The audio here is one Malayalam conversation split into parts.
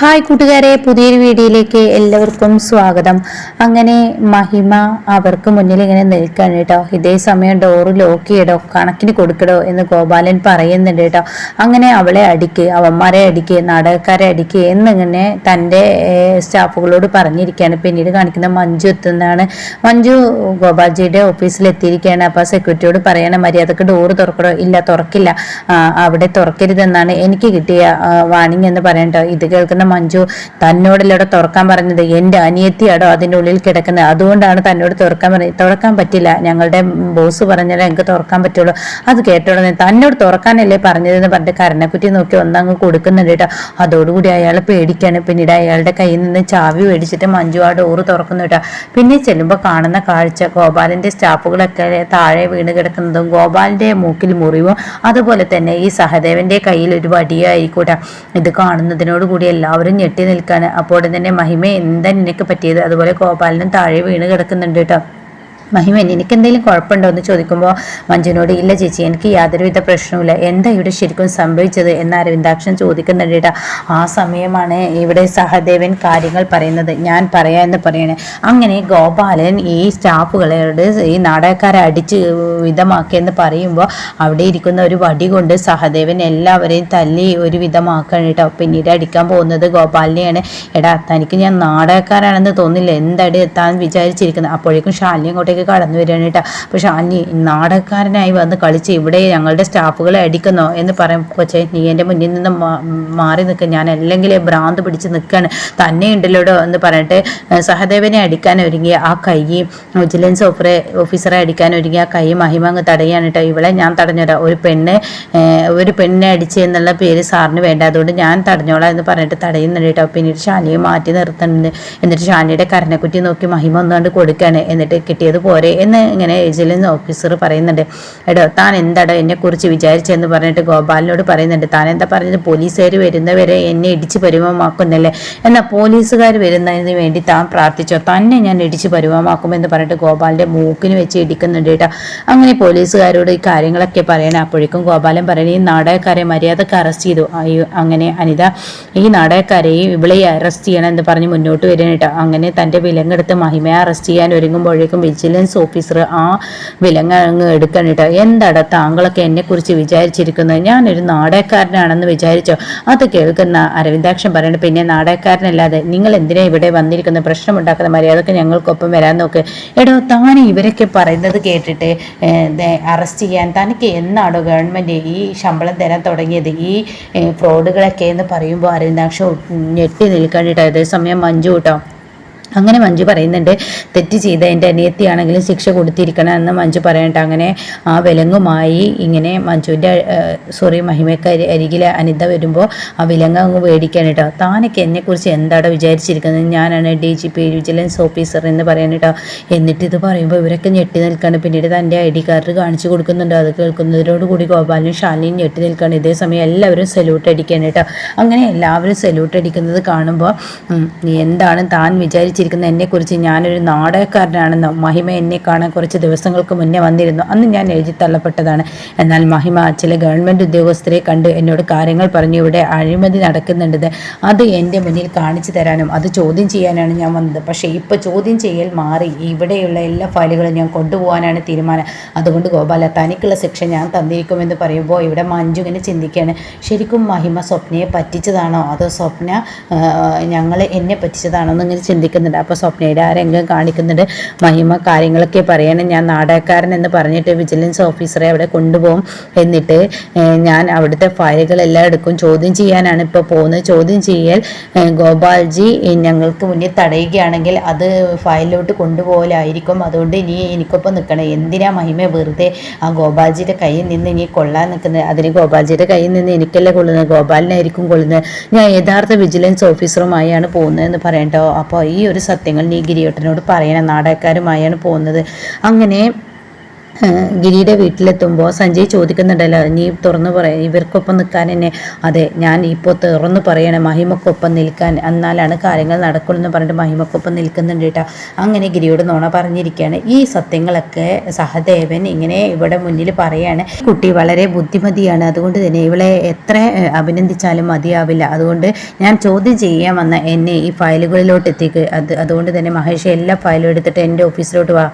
ഹായ് കൂട്ടുകാരെ പുതിയൊരു വീഡിയോയിലേക്ക് എല്ലാവർക്കും സ്വാഗതം. അങ്ങനെ മഹിമ അവർക്ക് മുന്നിൽ ഇങ്ങനെ നിൽക്കുകയാണ് കേട്ടോ. ഇതേ സമയം ഡോറ് ലോക്ക് ചെയ്യടോ കണക്കിന് കൊടുക്കടോ എന്ന് ഗോപാലൻ പറയുന്നുണ്ട് കേട്ടോ. അങ്ങനെ അവളെ അടിക്ക് അവന്മാരെ അടിക്ക് നാടകക്കാരെ അടിക്ക് എന്നിങ്ങനെ തന്റെ സ്റ്റാഫുകളോട് പറഞ്ഞിരിക്കുകയാണ്. പിന്നീട് കാണിക്കുന്ന മഞ്ജു എത്തുന്നതാണ്. മഞ്ജു ഗോപാൽജിയുടെ ഓഫീസിൽ എത്തിയിരിക്കുകയാണ്. അപ്പോൾ സെക്യൂരിറ്റിയോട് പറയണം മര്യാദയ്ക്ക് ഡോറ് തുറക്കടോ. ഇല്ല തുറക്കില്ല. അവിടെ തുറക്കരുതെന്നാണ് എനിക്ക് കിട്ടിയ വാണിംഗ് എന്ന് പറയണ്ടോ ഇത് കേൾക്കുന്ന മഞ്ജു. തന്നോടല്ലേ അവിടെ തുറക്കാൻ പറഞ്ഞത് എന്റെ അനിയത്തിയാടോ അതിന്റെ ഉള്ളിൽ കിടക്കുന്നത്. അതുകൊണ്ടാണ് തന്നോട് തുറക്കാൻ പറഞ്ഞത്. തുറക്കാൻ പറ്റില്ല. ഞങ്ങളുടെ ബോസ് പറഞ്ഞാലേ എനിക്ക് തുറക്കാൻ പറ്റുള്ളൂ. അത് കേട്ടോടനെ തന്നോട് തുറക്കാനല്ലേ പറഞ്ഞതെന്ന് പറഞ്ഞിട്ട് കരണക്കുറ്റി നോക്കി ഒന്നങ്ങ് കൊടുക്കുന്നുണ്ട് കേട്ടോ. അതോടുകൂടി അയാൾ പേടിക്കാണ്. പിന്നീട് അയാളുടെ കയ്യിൽ നിന്ന് ചാവി മേടിച്ചിട്ട് മഞ്ജു ആ ഡോറ് തുറക്കുന്നു കേട്ടോ. പിന്നെ ചെല്ലുമ്പോൾ കാണുന്ന കാഴ്ച ഗോപാലിന്റെ സ്റ്റാഫുകളൊക്കെ താഴെ വീണ് കിടക്കുന്നതും ഗോപാലിന്റെ മൂക്കിൽ മുറിവും അതുപോലെ തന്നെ ഈ സഹദേവന്റെ കയ്യിൽ ഒരു വടിയായിക്കോട്ടെ ഇത് കാണുന്നതിനോട് കൂടി എല്ലാവരും ഞെട്ടി നിൽക്കാണ്. അപ്പോൾ തന്നെ മഹിമ എന്താ നിനക്ക് പറ്റിയത്? അതുപോലെ ഗോപാലനും താഴെ വീണ് കിടക്കുന്നുണ്ട് കേട്ടോ. മഹിമൻ എനിക്ക് എന്തെങ്കിലും കുഴപ്പമുണ്ടോ എന്ന് ചോദിക്കുമ്പോൾ മഞ്ജുനോട് ഇല്ല ചേച്ചി എനിക്ക് യാതൊരുവിധ പ്രശ്നവുമില്ല. എന്താ ഇവിടെ ശരിക്കും സംഭവിച്ചത്? എന്ന് അരവിന്ദാക്ഷൻ ചോദിക്കുന്നുണ്ട് ആ സമയമാണ് ഇവിടെ സഹദേവൻ കാര്യങ്ങൾ പറയുന്നത്. ഞാൻ പറയാ എന്ന് പറയണേ. അങ്ങനെ ഗോപാലൻ ഈ സ്റ്റാഫുകളോട് ഈ നാടകക്കാരെ അടിച്ച് വിധമാക്കിയെന്ന് പറയുമ്പോൾ അവിടെ ഇരിക്കുന്ന ഒരു വടി കൊണ്ട് സഹദേവൻ എല്ലാവരെയും തല്ലി ഒരു വിധമാക്കാണ് കേട്ടോ പിന്നീട് അടിക്കാൻ പോകുന്നത് ഗോപാലിനെയാണ്. എടാ തനിക്ക് ഞാൻ നാടകക്കാരാണെന്ന് തോന്നില്ല എന്താടി താൻ വിചാരിച്ചിരിക്കുന്നത് അപ്പോഴേക്കും ശാലിനി അങ്ങോട്ടേക്ക് കടന്നു വരികയാണ് കേട്ടോ. അപ്പോൾ ശാലിനി നാടകക്കാരനായി വന്ന് കളിച്ച് ഇവിടെ ഞങ്ങളുടെ സ്റ്റാഫുകളെ അടിക്കുന്നോ എന്ന് പറയും. കൊച്ചെ നീ എന്റെ മുന്നിൽ നിന്ന് മാറി നിൽക്കുക ഞാൻ അല്ലെങ്കിൽ ഭ്രാന്ത് പിടിച്ച് നിൽക്കുകയാണ് തന്നെ ഉണ്ടല്ലോടോ എന്ന് പറഞ്ഞിട്ട് സഹദേവനെ അടിക്കാൻ ഒരുങ്ങിയ ആ കൈ വിജിലൻസ് ഓഫറെ ഓഫീസറെ അടിക്കാൻ ഒരുങ്ങിയ ആ കൈ മഹിമ അങ്ങ് തടയാണ് കേട്ടോ. ഇവളെ ഞാൻ തടഞ്ഞോടാം ഒരു പെണ്ണ് ഒരു പെണ്ണിനെ അടിച്ച് എന്നുള്ള പേര് സാറിന് വേണ്ട. അതുകൊണ്ട് ഞാൻ തടഞ്ഞോളാം എന്ന് പറഞ്ഞിട്ട് തടയുന്നുണ്ട് കേട്ടോ. പിന്നീട് ഷാനിയെ മാറ്റി നിർത്തുന്നുണ്ട്. എന്നിട്ട് ഷാനിയുടെ കരണക്കുറ്റി നോക്കി മഹിമ ഒന്നുകൊണ്ട് കൊടുക്കുകയാണ്. എന്നിട്ട് കിട്ടിയത് പോരെ എന്ന് ഇങ്ങനെ വിജിലൻസ് ഓഫീസർ പറയുന്നുണ്ട്. എടോ താൻ എന്താടോ എന്നെ കുറിച്ച് വിചാരിച്ചെന്ന് പറഞ്ഞിട്ട് ഗോപാലിനോട് പറയുന്നുണ്ട്. താൻ എന്താ പറഞ്ഞത്? പോലീസുകാർ വരുന്നവരെ എന്നെ ഇടിച്ച് പരിമമാക്കുന്നല്ലേ? എന്നാൽ പോലീസുകാർ വരുന്നതിന് വേണ്ടി താൻ പ്രാർത്ഥിച്ചോ? തന്നെ ഞാൻ ഇടിച്ച് പരിമമാക്കുമെന്ന് പറഞ്ഞിട്ട് ഗോപാലിന്റെ മൂക്കിന് വെച്ച് ഇടിക്കുന്നുണ്ട് കേട്ടോ. അങ്ങനെ പോലീസുകാരോട് ഈ കാര്യങ്ങളൊക്കെ പറയണം അപ്പോഴേക്കും ഗോപാലൻ പറയണേ ഈ നാടകക്കാരെ മര്യാദയ്ക്ക് അറസ്റ്റ് ചെയ്തു. അങ്ങനെ അനിത ഈ നാടകക്കാരെയും ഇവളെ അറസ്റ്റ് ചെയ്യണം എന്ന് പറഞ്ഞ് മുന്നോട്ട് വരികയാണ് കേട്ടോ. അങ്ങനെ തന്റെ വിലങ്ങെടുത്ത് മഹിമയെ അറസ്റ്റ് ചെയ്യാൻ ഒരുങ്ങുമ്പോഴേക്കും വിജിലൻസ് ഓഫീസർ ആ വിലങ്ങ് അങ്ങ് എടുക്കണം കേട്ടോ എന്താടാ താങ്കളൊക്കെ എന്നെ കുറിച്ച് വിചാരിച്ചിരിക്കുന്നത്? ഞാനൊരു നാടകക്കാരനാണെന്ന് വിചാരിച്ചോ? അത് കേൾക്കുന്ന അരവിന്ദാക്ഷൻ പറയുന്നത് പിന്നെ നാടകക്കാരനല്ലാതെ നിങ്ങൾ എന്തിനാ ഇവിടെ വന്നിരിക്കുന്ന പ്രശ്നമുണ്ടാക്കുന്ന മര്യാദയ്ക്ക് ഞങ്ങൾക്കൊപ്പം വരാൻ നോക്ക്. എടോ താൻ ഇവരൊക്കെ പറയുന്നത് കേട്ടിട്ട് അറസ്റ്റ് ചെയ്യാൻ തനിക്ക് എന്നാണോ ഗവൺമെന്റ് ഈ ശമ്പളം തരാൻ തുടങ്ങിയത്? ഈ ഫ്രോഡുകളൊക്കെ എന്ന് പറയുമ്പോൾ അരവിന്ദാക്ഷൻ ഞെട്ടി നിൽക്കാണ്ടിട്ടോ അതേസമയം മഞ്ജു കേട്ടോ. അങ്ങനെ മഞ്ജു പറയുന്നുണ്ട് തെറ്റ് ചെയ്ത എന്റെ അനിയത്തിയാണെങ്കിലും ശിക്ഷ കൊടുത്തിരിക്കണം എന്ന് മഞ്ജു പറയട്ടെ അങ്ങനെ ആ വിലങ്ങുമായി ഇങ്ങനെ മഞ്ജുവിന്റെ സോറി മഹിമയ്ക്ക് അരികിലെ അനിത വരുമ്പോൾ ആ വിലങ്ങ് അങ്ങ് മേടിക്കാൻ കേട്ടോ. താനൊക്കെ എന്നെക്കുറിച്ച് എന്താടോ വിചാരിച്ചിരിക്കുന്നത്? ഞാനാണ് D G P vigilance officer എന്ന് പറയാൻ കേട്ടോ. എന്നിട്ട് ഇത് പറയുമ്പോൾ ഇവരൊക്കെ ഞെട്ടി നിൽക്കാണ്. പിന്നീട് തന്റെ ഐ ഡി കാർഡ് കാണിച്ചു കൊടുക്കുന്നുണ്ട്. അത് കേൾക്കുന്നതിനോട് കൂടി ഗോപാലിനും ഷാലിനും ഞെട്ടി നിൽക്കാണ്. ഇതേ സമയം എല്ലാവരും സല്യൂട്ട് അടിക്കാൻ കേട്ടോ. അങ്ങനെ എല്ലാവരും സല്യൂട്ട് അടിക്കുന്നത് കാണുമ്പോൾ എന്താണ് താൻ വിചാരിച്ചിരിക്കുന്നത് എന്നെക്കുറിച്ച് ഞാനൊരു നാടകക്കാരനാണെന്ന് മഹിമ എന്നെ കാണാൻ കുറച്ച് ദിവസങ്ങൾക്ക് മുന്നേ വന്നിരുന്നു. അന്ന് ഞാൻ എഴുതി തള്ളപ്പെട്ടതാണ്. എന്നാൽ മഹിമ ചില ഗവൺമെന്റ് ഉദ്യോഗസ്ഥരെ കണ്ട് എന്നോട് കാര്യങ്ങൾ പറഞ്ഞു ഇവിടെ അഴിമതി നടക്കുന്നുണ്ടത് അത് എന്റെ മുന്നിൽ കാണിച്ചു തരാനും അത് ചോദ്യം ചെയ്യാനാണ് ഞാൻ വന്നത്. പക്ഷേ ഇപ്പോൾ ചോദ്യം ചെയ്യൽ മാറി. ഇവിടെയുള്ള എല്ലാ ഫയലുകളും ഞാൻ കൊണ്ടുപോകാനാണ് തീരുമാനം. അതുകൊണ്ട് ഗോപാല തനിക്കുള്ള ശിക്ഷ ഞാൻ തന്നിരിക്കുമെന്ന് പറയുമ്പോൾ ഇവിടെ മഞ്ജു ചിന്തിക്കുകയാണ്. ശരിക്കും മഹിമ സ്വപ്നയെ പറ്റിച്ചതാണോ? അതോ സ്വപ്ന ഞങ്ങളെ എന്നെ പറ്റിച്ചതാണോ എന്നിങ്ങനെ ചിന്തിക്കുന്നുണ്ട്. അപ്പോൾ സ്വപ്നയുടെ ആ രംഗം കാണിക്കുന്നുണ്ട്. മഹിമ കാര്യങ്ങളൊക്കെ പറയണം. ഞാൻ നാടകക്കാരൻ എന്ന് പറഞ്ഞിട്ട് വിജിലൻസ് ഓഫീസറെ അവിടെ കൊണ്ടുപോകും എന്നിട്ട് ഞാൻ അവിടുത്തെ ഫയലുകളെല്ലാം എടുക്കും. ചോദ്യം ചെയ്യാനാണ് ഇപ്പോൾ പോകുന്നത്. ചോദ്യം ചെയ്യൽ ഗോപാൽജി ഞങ്ങൾക്ക് മുന്നിൽ തടയുകയാണെങ്കിൽ അത് ഫയലിലോട്ട് കൊണ്ടുപോകലായിരിക്കും. അതുകൊണ്ട് ഇനി എനിക്കൊപ്പം നിൽക്കണം. എന്തിനാ മഹിമ വെറുതെ ആ ഗോപാൽജിയുടെ കയ്യിൽ നിന്ന് ഇനി കൊള്ളാൻ നിൽക്കുന്നത്? അതിന് ഗോപാൽജിയുടെ കയ്യിൽ നിന്ന് എനിക്കല്ല കൊള്ളുന്നത്? ഗോപാലിനായിരിക്കും കൊള്ളുന്നത്. ഞാൻ യഥാർത്ഥ വിജിലൻസ് ഓഫീസറുമായാണ് പോകുന്നതെന്ന് പറയണ്ടോ അപ്പോൾ ഈ ഒരു സത്യങ്ങൾ നീ ഗിരിയോട്ടനോട് പറയണം. നാടകക്കാരുമായാണ് പോകുന്നത്. അങ്ങനെ ഗിരിയുടെ വീട്ടിലെത്തുമ്പോൾ സഞ്ജയ് ചോദിക്കുന്നുണ്ടല്ലോ നീ തുറന്നു പറ ഇവർക്കൊപ്പം നിൽക്കാൻ എന്നെ. അതെ ഞാൻ ഇപ്പോൾ തുറന്നു പറയണം മഹിമക്കൊപ്പം നിൽക്കാൻ. എന്നാലാണ് കാര്യങ്ങൾ നടക്കുള്ളൂ എന്ന് പറഞ്ഞിട്ട് മഹിമക്കൊപ്പം നിൽക്കുന്നുണ്ട് കേട്ടോ. അങ്ങനെ ഗിരിയോട് നോണ പറഞ്ഞിരിക്കുകയാണ്. ഈ സത്യങ്ങളൊക്കെ സഹദേവൻ ഇങ്ങനെ ഇവിടെ മുന്നിൽ പറയാണ്. കുട്ടി വളരെ ബുദ്ധിമതിയാണ്. അതുകൊണ്ട് തന്നെ ഇവളെ എത്ര അഭിനന്ദിച്ചാലും മതിയാവില്ല. അതുകൊണ്ട് ഞാൻ ചോദ്യം ചെയ്യാൻ വന്ന എന്നെ ഈ ഫയലുകളിലോട്ട് എത്തിക്ക്. അത് അതുകൊണ്ട് തന്നെ മഹേഷ് എല്ലാ ഫയലും എടുത്തിട്ട് എന്റെ ഓഫീസിലോട്ട് വാ.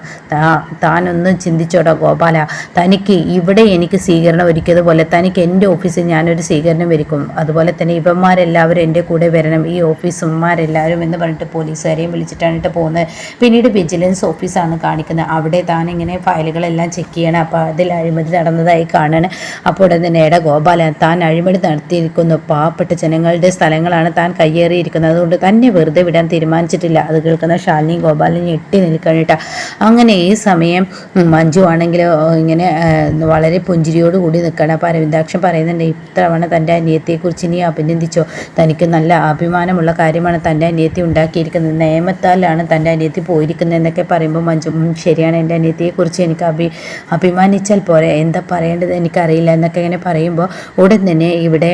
താനൊന്ന് ചിന്തിച്ചോടാ. ഗോപാല തനിക്ക് ഇവിടെ എനിക്ക് സ്വീകരണം ഒരുക്കിയതുപോലെ തനിക്ക് എന്റെ ഓഫീസിൽ ഞാനൊരു സ്വീകരണം ഒരുക്കും. അതുപോലെ തന്നെ ഇവന്മാരെല്ലാവരും എന്റെ കൂടെ വരണം. ഈ ഓഫീസുമാരെല്ലാവരും എന്ന് പറഞ്ഞിട്ട് പോലീസുകാരെയും വിളിച്ചിട്ടാണ് ഇട്ട് പോകുന്നത്. പിന്നീട് വിജിലൻസ് ഓഫീസാണ് കാണിക്കുന്നത്. അവിടെ താൻ ഇങ്ങനെ ഫയലുകളെല്ലാം ചെക്ക് ചെയ്യണം. അപ്പോൾ അതിൽ അഴിമതി നടന്നതായി കാണണം. അപ്പോൾ ഉടൻ തന്നെ എട ഗോപാല താൻ അഴിമതി നടത്തിയിരിക്കുന്നു. പാവപ്പെട്ട ജനങ്ങളുടെ സ്ഥലങ്ങളാണ് താൻ കയ്യേറിയിരിക്കുന്നത്. അതുകൊണ്ട് തന്നെ വെറുതെ വിടാൻ തീരുമാനിച്ചിട്ടില്ല. അത് കേൾക്കുന്ന ശാലിനിയും ഗോപാലിനെ ഞെട്ടി നിൽക്കണിട്ട അങ്ങനെ ഈ സമയം മഞ്ജു ആണെങ്കിൽ ഇങ്ങനെ വളരെ പുഞ്ചിരിയോട് കൂടി നിൽക്കണം. അപ്പോൾ അരവിന്ദാക്ഷൻ പറയുന്നുണ്ട് ഇത്തവണ തന്റെ അനിയത്തെക്കുറിച്ച് ഇനി അഭിനന്ദിച്ചോ? തനിക്ക് നല്ല അഭിമാനമുള്ള കാര്യമാണ് തന്റെ അനിയത്തി ഉണ്ടാക്കിയിരിക്കുന്നത്. നിയമത്താലാണ് തന്റെ അനിയത്തി പോയിരിക്കുന്നത് എന്നൊക്കെ പറയുമ്പോൾ മഞ്ജു "ഉം, ശരിയാണ്. എന്റെ അനിയത്തിയെക്കുറിച്ച് എനിക്ക് അഭി അഭിമാനിച്ചാൽ പോരെ. എന്താ പറയേണ്ടത് എനിക്കറിയില്ല എന്നൊക്കെ ഇങ്ങനെ പറയുമ്പോൾ ഉടൻ തന്നെ ഇവിടെ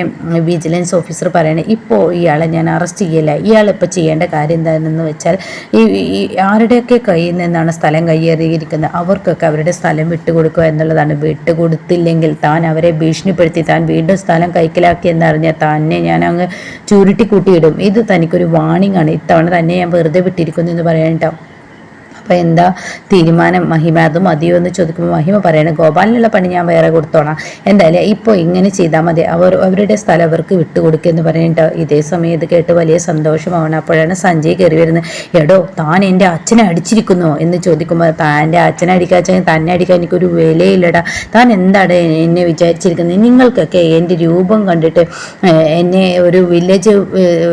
വിജിലൻസ് ഓഫീസർ പറയണേ ഇപ്പോൾ ഇയാളെ ഞാൻ അറസ്റ്റ് ചെയ്യില്ല. ഇയാളിപ്പോൾ ചെയ്യേണ്ട കാര്യം എന്താണെന്ന് വെച്ചാൽ ഈ ആരുടെയൊക്കെ കയ്യിൽ നിന്നാണ് സ്ഥലം കയ്യേറിയിരിക്കുന്നത്? അവർക്കൊക്കെ അവരുടെ സ്ഥലം വിട്ടുകൊടുക്കുക എന്നുള്ളതാണ്. വിട്ടുകൊടുത്തില്ലെങ്കിൽ താൻ അവരെ ഭീഷണിപ്പെടുത്തി താൻ വീണ്ടും സ്ഥലം കൈക്കലാക്കി എന്നറിഞ്ഞാൽ തന്നെ ഞാൻ അങ്ങ് ചുരുട്ടി കൂട്ടിയിടും ഇത് തനിക്കൊരു വാണിംഗ് ആണ്. ഇത്തവണ തന്നെ ഞാൻ വെറുതെ വിട്ടിരിക്കുന്നു എന്ന് പറയാൻ അപ്പോൾ എന്താ തീരുമാനം? മഹിമ അത് മതിയോ എന്ന് ചോദിക്കുമ്പോൾ മഹിമ പറയണം ഗോപാലിനുള്ള പണി ഞാൻ വേറെ കൊടുത്തോളാം. എന്തായാലും ഇപ്പോൾ ഇങ്ങനെ ചെയ്താൽ മതി. അവർ അവരുടെ സ്ഥലം അവർക്ക് വിട്ടുകൊടുക്കുക എന്ന് പറഞ്ഞിട്ട് ഇതേ സമയം ഇത് കേട്ട് വലിയ സന്തോഷമാവണം അപ്പോഴാണ് സഞ്ജയ് കയറി വരുന്നത്. എടോ താൻ എന്റെ അച്ഛനെ അടിച്ചിരിക്കുന്നു എന്ന് ചോദിക്കുമ്പോൾ താന്റെ അച്ഛനെ അടിക്കാച്ചാൽ തന്നെ അടിക്കാൻ എനിക്കൊരു വിലയില്ലടാ. താൻ എന്താണ് എന്നെ വിചാരിച്ചിരിക്കുന്നത്? നിങ്ങൾക്കൊക്കെ എന്റെ രൂപം കണ്ടിട്ട് എന്നെ ഒരു വില്ലേജ്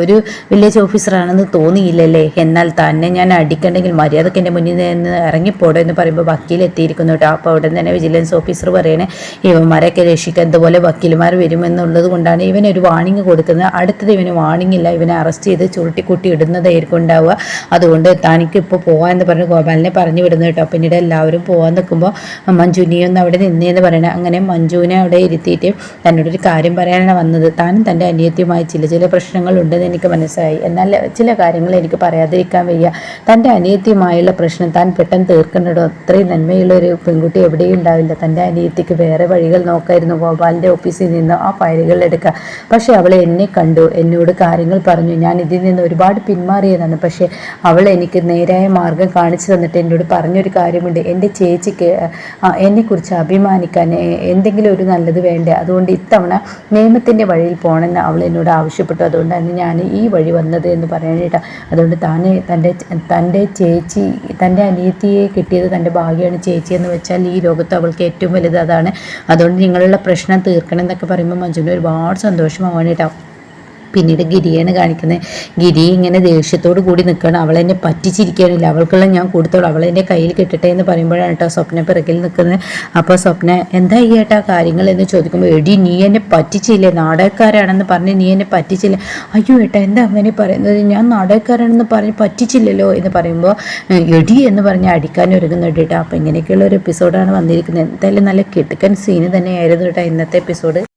ഒരു വില്ലേജ് ഓഫീസറാണെന്ന് തോന്നിയില്ലല്ലേ? എന്നാൽ തന്നെ ഞാൻ അടിക്കണ്ടെങ്കിൽ മര്യാദയ്ക്ക് എന്റെ മുന്നിൽ നിന്ന് ഇറങ്ങിപ്പോടോ എന്ന് പറയുമ്പോൾ വക്കീൽ എത്തിയിരിക്കുന്നു കേട്ടോ. അപ്പോൾ അവിടെ തന്നെ വിജിലൻസ് ഓഫീസർ പറയണേ ഇവന്മാരൊക്കെ രക്ഷിക്കാൻ ഇതുപോലെ വക്കീൽമാർ വരുമെന്നുള്ളത് കൊണ്ടാണ് ഇവനൊരു വാണിംഗ് കൊടുക്കുന്നത്. അടുത്തത് ഇവന് വാണിംഗ് ഇല്ല. ഇവനെ അറസ്റ്റ് ചെയ്ത് ചുരുട്ടിക്കൂട്ടി ഇടുന്നതായിരിക്കും ഉണ്ടാവുക. അതുകൊണ്ട് തനിക്ക് ഇപ്പോൾ പോകാമെന്ന് പറഞ്ഞ് ഗോപാലിനെ പറഞ്ഞു വിടുന്നു കേട്ടോ. പിന്നീട് എല്ലാവരും പോകാൻ നിൽക്കുമ്പോൾ മഞ്ജുനിയൊന്ന് അവിടെ നിന്നേന്ന് പറയണേ. അങ്ങനെ മഞ്ജുവിനെ അവിടെ ഇരുത്തിയിട്ട് തന്നോടൊരു കാര്യം പറയാനാണ് വന്നത്. താനും തന്റെ അനിയത്തിയുമായി ചില ചില പ്രശ്നങ്ങളുണ്ടെന്ന് എനിക്ക് മനസ്സിലായി. എന്നാൽ ചില കാര്യങ്ങൾ എനിക്ക് പറയാതിരിക്കാൻ വയ്യ. തന്റെ അനിയത്തിയുമായുള്ള താൻ പെട്ടെന്ന് തീർക്കുന്നുണ്ടോ അത്രയും നന്മയുള്ളൊരു പെൺകുട്ടി എവിടെയും ഉണ്ടാവില്ല. തന്റെ അനിയത്തിക്ക് വേറെ വഴികൾ നോക്കായിരുന്നു ഗോപാലിന്റെ ഓഫീസിൽ നിന്ന് ആ ഫയലുകൾ എടുക്കുക പക്ഷേ അവൾ എന്നെ കണ്ടു. എന്നോട് കാര്യങ്ങൾ പറഞ്ഞു. ഞാൻ ഇതിൽ നിന്ന് ഒരുപാട് പിന്മാറിയതാണ്. പക്ഷേ അവൾ എനിക്ക് നേരായ മാർഗം കാണിച്ചു തന്നിട്ട് എന്നോട് പറഞ്ഞൊരു കാര്യമുണ്ട്. എന്റെ ചേച്ചിക്ക് എന്നെക്കുറിച്ച് അഭിമാനിക്കാൻ എന്തെങ്കിലും ഒരു നല്ലത് വേണ്ടേ? അതുകൊണ്ട് ഇത്തവണ നിയമത്തിന്റെ വഴിയിൽ പോകണമെന്ന് അവൾ എന്നോട് ആവശ്യപ്പെട്ടു. അതുകൊണ്ടാണ് ഞാൻ ഈ വഴി വന്നത് എന്ന് പറയാനായിട്ട്. അതുകൊണ്ട് താൻ തന്റെ തന്റെ ചേച്ചി തന്റെ അനിയത്തിയെ കിട്ടിയത് തന്റെ ഭാഗ്യമാണ് ചേച്ചി എന്ന് വെച്ചാൽ ഈ ലോകത്ത് അവൾക്ക് ഏറ്റവും വലുത് അതാണ്. അതുകൊണ്ട് നിങ്ങളുള്ള പ്രശ്നം തീർക്കണം എന്നൊക്കെ പറയുമ്പോൾ മഞ്ജുവിന് ഒരുപാട് സന്തോഷമാവാണ് കേട്ടോ. പിന്നീട് ഗിരിയാണ് കാണിക്കുന്നത് ഗിരി ഇങ്ങനെ ദേഷ്യത്തോട് കൂടി നിൽക്കണം അവളെന്നെ പറ്റിച്ചിരിക്കാനില്ല. അവൾക്കുള്ള ഞാൻ കൊടുത്തോളൂ. അവളെന്റെ കയ്യിൽ കിട്ടട്ടെ എന്ന് പറയുമ്പോഴാണ് കേട്ടോ സ്വപ്ന പിറകിൽ നിൽക്കുന്നത് അപ്പോൾ സ്വപ്ന എന്താ ഈ ഏട്ടാ കാര്യങ്ങൾ? എന്ന് ചോദിക്കുമ്പോൾ എടി നീ എന്നെ പറ്റിച്ചില്ലേ? നാടകക്കാരാണെന്ന് പറഞ്ഞ് നീ എന്നെ പറ്റിച്ചില്ല? അയ്യോ ഏട്ടാ എന്താ അങ്ങനെ പറയുന്നത്? ഞാൻ നാടകക്കാരാണെന്ന് പറഞ്ഞ് പറ്റിച്ചില്ലല്ലോ? എന്ന് പറയുമ്പോൾ എടി എന്ന് പറഞ്ഞ് അടിക്കാൻ ഒരുങ്ങുന്നുണ്ട് കേട്ടോ അപ്പോൾ ഇങ്ങനെയൊക്കെയുള്ള ഒരു എപ്പിസോഡാണ് വന്നിരിക്കുന്നത് എന്തായാലും നല്ല കിടുക്കൻ സീന് തന്നെയായിരുന്നു കേട്ടോ ഇന്നത്തെ എപ്പിസോഡ്